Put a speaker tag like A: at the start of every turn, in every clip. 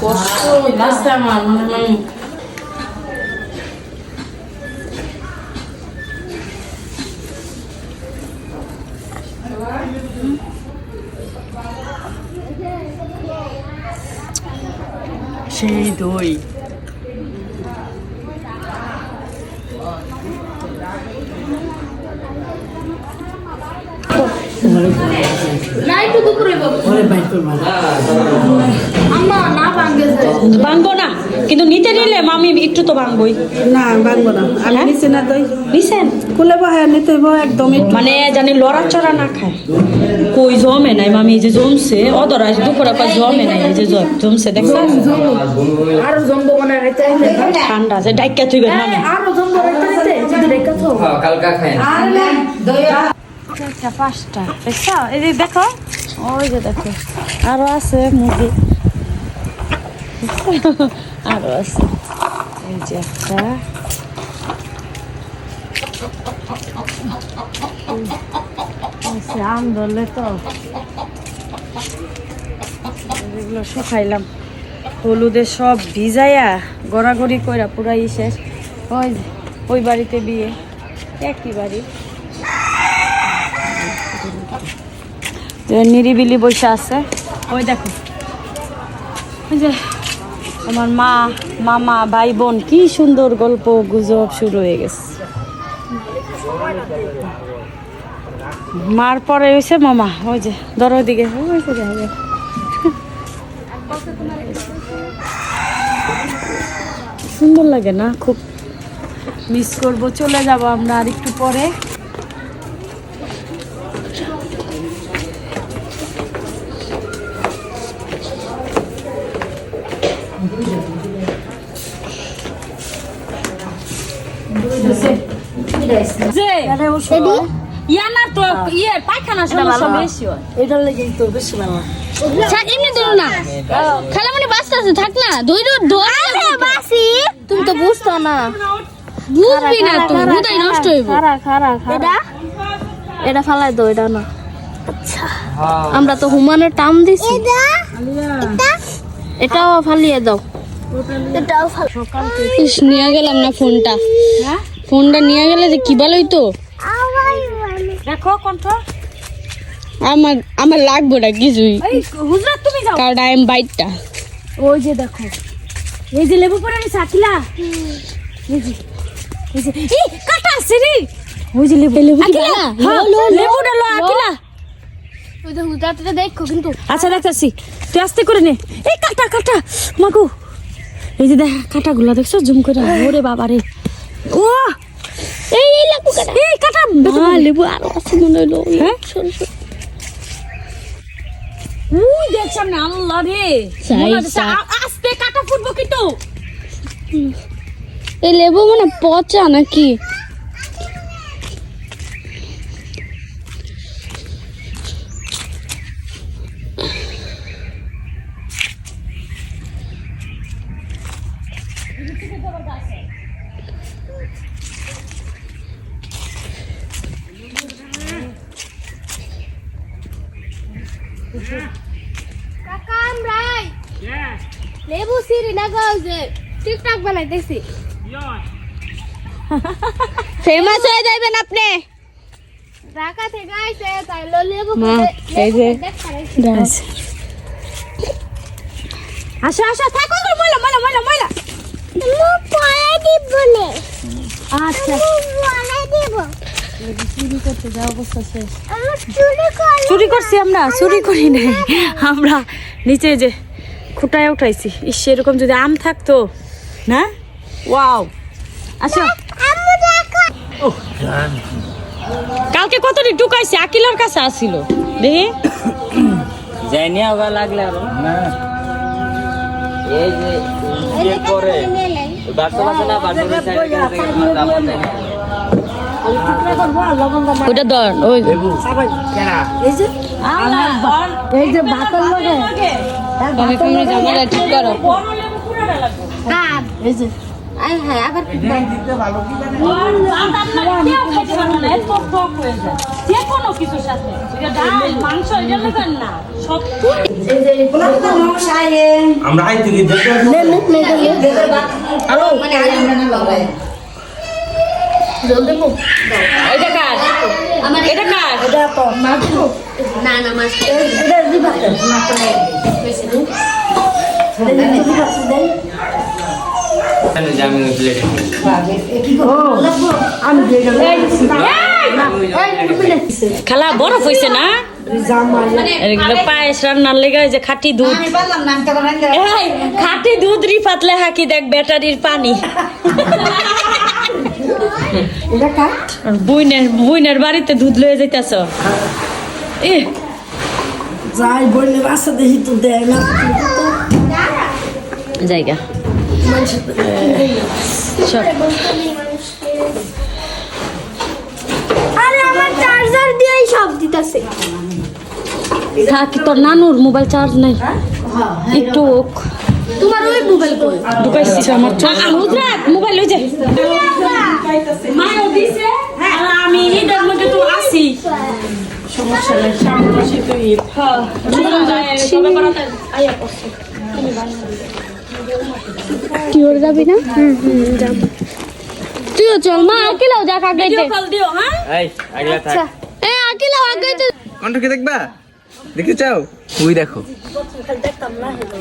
A: কষ্ট হইতাছে আমার মানে মানে সেই দই
B: না একটু দুপুরে বাবু আম্মা না ভাঙ্গেছে
C: ভাঙবো না। কিন্তু নিতে নিলে মামি একটু তো ভাঙবই।
A: না ভাঙবো না। আমি
C: হ্যাঁ?
A: নিচে না দই
C: নিছেন?
A: কুলে বহায় নিতে একদম
C: মানে জানি লড়াচড়া না খায়। কই জমে নাই মামি এই যে জমছে অদরা দুপুরে কয় জমে নাই এই যে জমছে দেখছ
B: আরও জম্বো মানে রাইতে
C: ঠান্ডা আছে ডাইকা তুই মামি।
B: আরও জম্বো রাইতে রাইতে যদি রেখা তো।
D: হ্যাঁ, কালকা খায়
C: একটা পাঁচটা। দেখছ? এই যে দেখো ওই যে দেখো। আরও আছে মুরগি। আরও আছে। এই যে একটা। তো এগুলো শুকাইলাম। হলুদে সব ভিজাইয়া গড়াগড়ি কইরা পুরাই শেষ। ওই ওই বাড়িতে বিয়ে। একই বাড়ি। নিরিবিলি বসে আছে। ওই দেখো। ওই যে আমার মা, মামা ভাই বোন কি সুন্দর গল্প গুজব শুরু হয়ে গেছে। মার পরে হয়েছে মামা, ওই যে, ধরো দিকে সুন্দর লাগে না? খুব মিস করব। চলে যাব আমরা আর একটু পরে।
B: থাক না তুমি তো বুঝতো না। বুঝবি না তো বুঝাই নষ্ট হইব এটা এটা ফালাই দাও এটা না। আচ্ছা আমরা তো হুমানের টাম দিছি। এটাও ফালিয়ে দাও। এটাও ইস নিয়ে গেলাম না ফোনটা। ফোনটা নিয়ে গেলে যে কি ভালোই তো
C: দেখো কণ্ঠ।
B: আমার আমার লাগবে না কিছুই
C: এই তুমি যাও।
B: কারণ আই এম বাইটটা।
C: ওই যে দেখো। এই যে লেবু পরে আমি সাকিলা এই যে এই যে এই কাটা আছে রে ওই যে লেবু লেবু হ্যাঁ,
B: লো, লো, লো,
C: লো।
B: লো।
C: আকিলা
B: দেখো কিন্তু।
C: আচ্ছা দেখতেছি। তুই আস্তে করে নে। এই কাটা কাটা। মাগো। এই যে দেখ কাটাগুলো দেখছ? জুম করে ওরে বাবা রে ও!
B: এই কাটা।
C: এই কাটা।
B: মা লেবু আরও আছে মনে হলো।
C: হ্যাঁ? উই দেখ সামনে আল্লাহ রে। আস্তে কাটা ফুটবো কিন্তু।
B: এই লেবু মানে পচা নাকি? কাকা আমরাই লেবু সিরি লাগাও যে টিকটক বানাইতেছি। ফেমাস হয়ে যাবেন আপনি। ঢাকা থেকে আইছে তাই লো লেবু
C: মা, এই যে- আসো আসো থাকো গো ময়লা ময়লা। আচ্ছা। চুরি করতে যা অবস্থা
B: চুরি
C: করছি আমরা চুরি করি নাই। আমরা নিচে যে খুঁটায় উঠাইছি ইস এরকম যদি আম থাকতো না? ওয়াও। আচ্ছা। কালকে কতটি টুকাইছি আকিলার কাছে আসিল দেখি।
D: যাইনি আবার লাগলে আরও। এই যে বিয়ের পরে বাসন আছে না বাসনের সাইডে থেকে আমার দাম আছে না।
C: ওইটা ধর ওই
A: এই যে ভাতের লগে
C: তুমি তুমি ঠিক করো
A: এই যে।
B: আয় হ্যাঁ আবার কি দাও?
C: আর ভাত আপনারা কেউ খাইতে পারবে না, এত টক হয়ে যায়। যে কোনো কিছুর সাথে। এটা ডাল, মাংস, এটা নেবেন না। সব
D: আমরা আই থেকে দেখে
C: এটা কার? এটা কার?
B: না না মাছ
D: জামি প্লেটে
C: খালা বরফ হয়েছে না? পায়েস রান্নার লেগে যে খাঁটি দুধ। এই, খাঁটি দুধ রিফাতলে হাকি দেখ ব্যাটারির পানি। আর বুইনের বুইনের বাড়িতে দুধ লয়ে যাইতেছ। এ।
A: যাই বললে বাসা দেখি তো দেয় না।
C: জায়গা।
B: আরে আমার চার্জার দিয়েই সব দিতাছে।
C: থাকি তোর নানুর মোবাইল চার্জ নাই। একটু ওক।
B: তোমার ওই মোবাইল কই?
C: ঢুকাইছি আমার মোবাইল ওই যে। মায়ও দিছে আর আমি ঈদের মধ্যে তো আসি
A: সমস্যা নেই সামনে মাসে তো ঈদ।
C: হ্যাঁ সবে করাতে আইয়া পড়ছে
B: তুইও যাবি না? হুম হুম যাব। তুইও চল মা আকিলাও যা কাগাইতে
C: ভিডিও কল দিও হ্যাঁ?
D: এই আগলা থাক।
B: এ আকিলাও আগাইতে
E: কণ্ঠকে দেখবা? দেখতে চাও? ওই দেখো।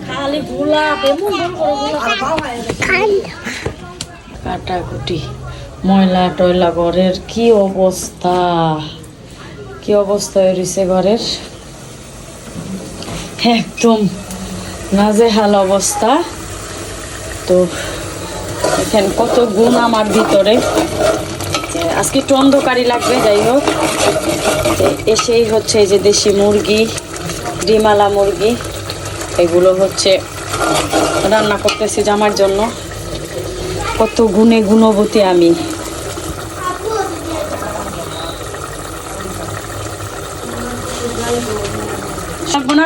C: খালি গোলাপ এমন বড় বড় গোলাপ। কাটাকুটি ময়লা টয়লা ঘরের কি অবস্থা? কি অবস্থা হয়েছে ঘরের? একদম নাজেহাল অবস্থা। তো এখানে কত গুণ আমার ভিতরে। আজকে একটু অন্ধকারই লাগবে, যাই হোক। এসেই হচ্ছে এই যে দেশি মুরগি, ডিমালা মুরগি। এগুলো হচ্ছে রান্না করতেছি জামার জন্য। কত গুণে গুণবতী আমি।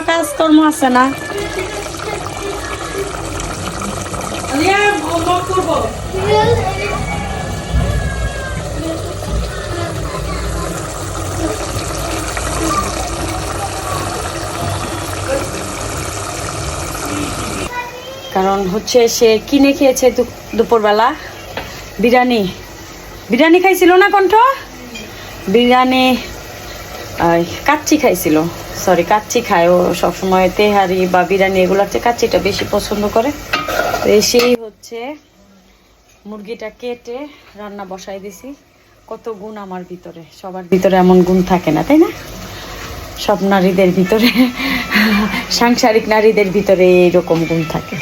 C: কাজকর্ম আছে না? কারণ হচ্ছে সে কিনে খেয়েছে দুপুরবেলা। বিরিয়ানি। বিরিয়ানি খাইছিল না কণ্ঠ? বিরিয়ানি কাচ্চি খাইছিল। সরি কাচ্চি খায়। ও সবসময় তেহারি বা বিরিয়ানি এগুলোর চেয়ে কাচ্চিটা বেশি পছন্দ করে। তো সেই হচ্ছে মুরগিটা কেটে রান্না বসাই দিছি। কত গুণ আমার ভিতরে, সবার ভিতরে এমন গুণ থাকে না, তাই না? সব নারীদের ভিতরে, সাংসারিক নারীদের ভিতরে এইরকম গুণ থাকে।